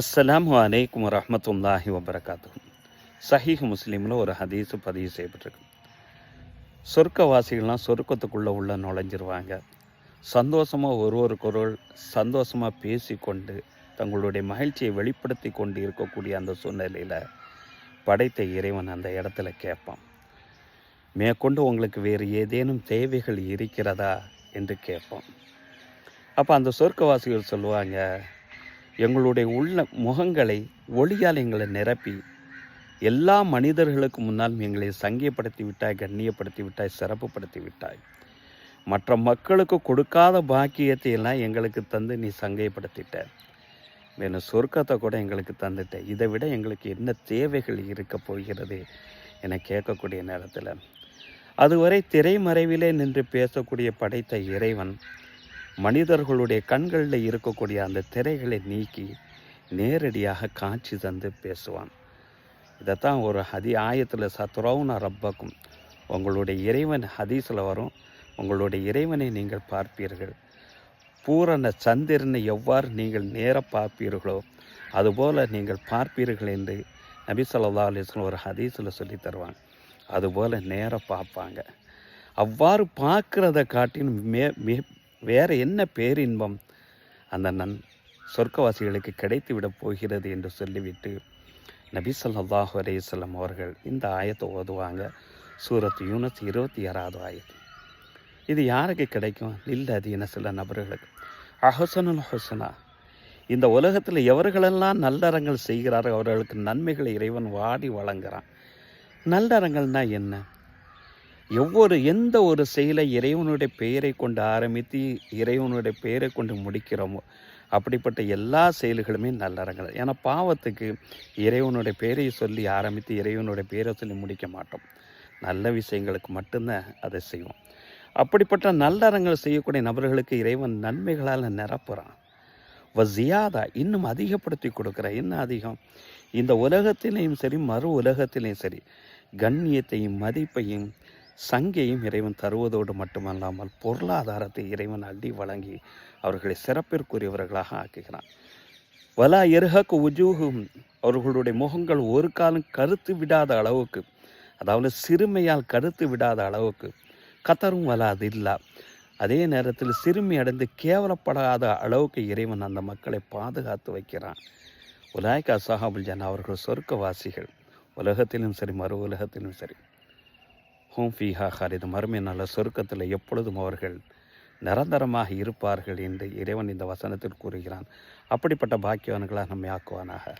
அஸ்ஸலாமு அலைக்கும் வரஹ்மத்துல்லாஹி வபரகாத்து சஹீஹ் முஸ்லீமில் ஒரு ஹதீஸு பதிவு செய்யப்பட்டிருக்கு. சொர்க்கவாசிகள்லாம் சொர்க்கத்துக்குள்ளே உள்ள நுழைஞ்சிருவாங்க. சந்தோஷமாக ஒருவருக்கொருவர் சந்தோஷமாக பேசிக்கொண்டு தங்களுடைய மகிழ்ச்சியை வெளிப்படுத்தி கொண்டு இருக்கக்கூடிய அந்த சூழ்நிலையில் படைத்த இறைவன் அந்த இடத்துல கேட்பான். மேற்கொண்டு உங்களுக்கு வேறு ஏதேனும் தேவைகள் இருக்கிறதா? என்று கேட்பான். அப்போ அந்த சொர்க்கவாசிகள் சொல்லுவாங்க எங்களுடைய உள்ள முகங்களை ஒளியால் எங்களை நிரப்பி எல்லா மனிதர்களுக்கு முன்னால் எங்களை சங்கியப்படுத்தி விட்டாய் கண்ணியப்படுத்தி விட்டாய் சிறப்புப்படுத்தி விட்டாய். மற்ற மக்களுக்கு கொடுக்காத பாக்கியத்தை எல்லாம் எங்களுக்கு தந்து நீ சங்கைப்படுத்திட்ட. வேணும் சொர்க்கத்தை கூட எங்களுக்கு தந்துட்ட. இதை விட எங்களுக்கு என்ன தேவைகள் இருக்க போகிறது என கேட்கக்கூடிய நேரத்தில். அதுவரை திரைமறைவிலே நின்று பேசக்கூடிய படைத்த இறைவன் மனிதர்களுடைய கண்களில் இருக்கக்கூடிய அந்த திரைகளை நீக்கி நேரடியாக காட்சி தந்து பேசுவான். இதைத்தான் ஒரு ஹதி ஆயத்தில் சத்ரௌன ரப்பக்கும். உங்களுடைய இறைவன் ஹதீஸில் வரும். உங்களுடைய இறைவனை நீங்கள் பார்ப்பீர்கள். பூரண சந்திரனை எவ்வாறு நீங்கள் நேர பார்ப்பீர்களோ அதுபோல் நீங்கள் பார்ப்பீர்கள் என்று நபி சொல்லா அலிஸ்லாம் ஒரு ஹதீஸில் சொல்லி தருவாங்க. அதுபோல் நேர பார்ப்பாங்க. அவ்வாறு பார்க்குறத காட்டின் மே மே வேறு என்ன பேரின்பம்? அந்த நன் சொர்க்கவாசிகளுக்கு கிடைத்து விடப் போகிறது என்று சொல்லிவிட்டு நபி சொல்லாஹு அலையம் அவர்கள் இந்த ஆயத்தை ஓதுவாங்க. சூரத் யூனஸ் இருபத்தி ஆறாவது ஆயத்து இது யாருக்கு கிடைக்கும்? இல்லதீன சில நபர்களுக்கு. அஹசனுல் ஹொசனா இந்த உலகத்தில் எவர்களெல்லாம் நல்லறங்கள் செய்கிறார்கள் அவர்களுக்கு நன்மைகளை இறைவன் வாடி வழங்குகிறான் நல்லறங்கள்னால் என்ன? எவ்வொரு எந்த ஒரு செயலை இறைவனுடைய பெயரை கொண்டு ஆரம்பித்து இறைவனுடைய பெயரை கொண்டு முடிக்கிறோமோ அப்படிப்பட்ட எல்லா செயல்களுமே நல்லறங்கள். ஏன்னா பாவத்துக்கு இறைவனுடைய பெயரை சொல்லி ஆரம்பித்து இறைவனுடைய பெயரை சொல்லி முடிக்க மாட்டோம். நல்ல விஷயங்களுக்கு மட்டும்தான் அதை செய்வோம். அப்படிப்பட்ட நல்லறங்கள் செய்யக்கூடிய நபர்களுக்கு இறைவன் நன்மைகளால் நிரப்புகிறான் வசியாதா இன்னும் அதிகப்படுத்தி கொடுக்குற என்ன அதிகம்? இந்த உலகத்திலையும் சரி மறு உலகத்திலையும் சரி கண்ணியத்தையும் மதிப்பையும் சங்கையும் இறைவன் தருவதோடு மட்டுமல்லாமல் பொருளாதாரத்தை இறைவன் அள்ளி வழங்கி அவர்களை சிறப்பிற்குரியவர்களாக ஆக்குகிறான். வலா எருகக்கு உஜூகும் அவர்களுடைய முகங்கள் ஒரு காலம் கருத்து விடாத அளவுக்கு அதாவது சிறுமையால் கருத்து விடாத அளவுக்கு. கத்தரும் வலாது இல்லா அதே நேரத்தில் சிறுமி அடைந்து கேவலப்படாத அளவுக்கு இறைவன் அந்த மக்களை பாதுகாத்து வைக்கிறான். உலாய்கா சஹாபுல் ஜன் அவர்கள் சொர்க்கவாசிகள். உலகத்திலும் சரி மறு உலகத்திலும் சரி. ஹோம் ஃபீஹா ஹாரிது மறுமை நல்ல சொர்க்கத்தில் எப்பொழுதும் அவர்கள் நிரந்தரமாக இருப்பார்கள் என்று இறைவன் இந்த வசனத்தில் கூறுகிறான். அப்படிப்பட்ட பாக்கியவான்களாக நம்மை ஆக்குவானாக.